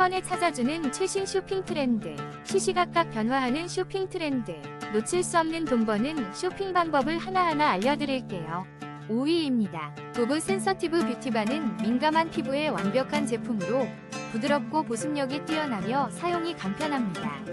번에 찾아주는 최신 쇼핑 트렌드. 시시각각 변화하는 쇼핑 트렌드. 놓칠 수 없는 돈 버는 쇼핑 방법을 하나하나 알려드릴게요. 5위입니다. 도브 센서티브 뷰티바는 민감한 피부에 완벽한 제품으로 부드럽고 보습력이 뛰어나며 사용이 간편합니다.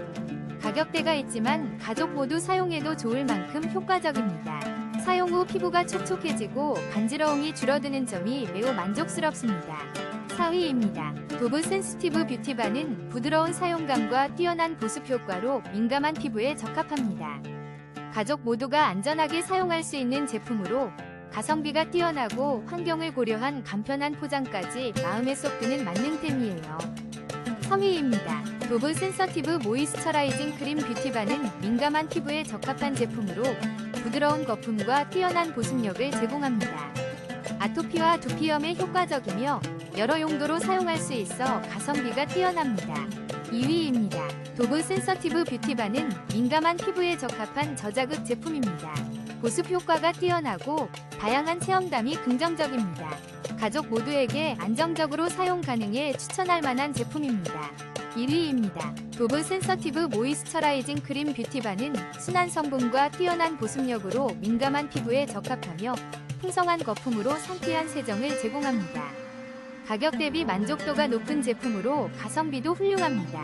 가격대가 있지만 가족 모두 사용해도 좋을 만큼 효과적입니다. 사용 후 피부가 촉촉해지고 간지러움이 줄어드는 점이 매우 만족스럽습니다. 4위입니다. 도브 센시티브 뷰티바는 부드러운 사용감과 뛰어난 보습 효과로 민감한 피부에 적합합니다. 가족 모두가 안전하게 사용할 수 있는 제품으로 가성비가 뛰어나고 환경을 고려한 간편한 포장까지 마음에 쏙 드는 만능템이에요. 3위입니다. 도브 센서티브 모이스처라이징 크림 뷰티바는 민감한 피부에 적합한 제품으로 부드러운 거품과 뛰어난 보습력을 제공합니다. 아토피와 두피염에 효과적이며 여러 용도로 사용할 수 있어 가성비가 뛰어납니다. 2위입니다. 도브 센서티브 뷰티바는 민감한 피부에 적합한 저자극 제품입니다. 보습 효과가 뛰어나고 다양한 체험담이 긍정적입니다. 가족 모두에게 안정적으로 사용 가능해 추천할 만한 제품입니다. 1위입니다. 도브 센서티브 모이스처라이징 크림 뷰티바는 순한 성분과 뛰어난 보습력으로 민감한 피부에 적합하며 풍성한 거품으로 상쾌한 세정을 제공합니다. 가격 대비 만족도가 높은 제품으로 가성비도 훌륭합니다.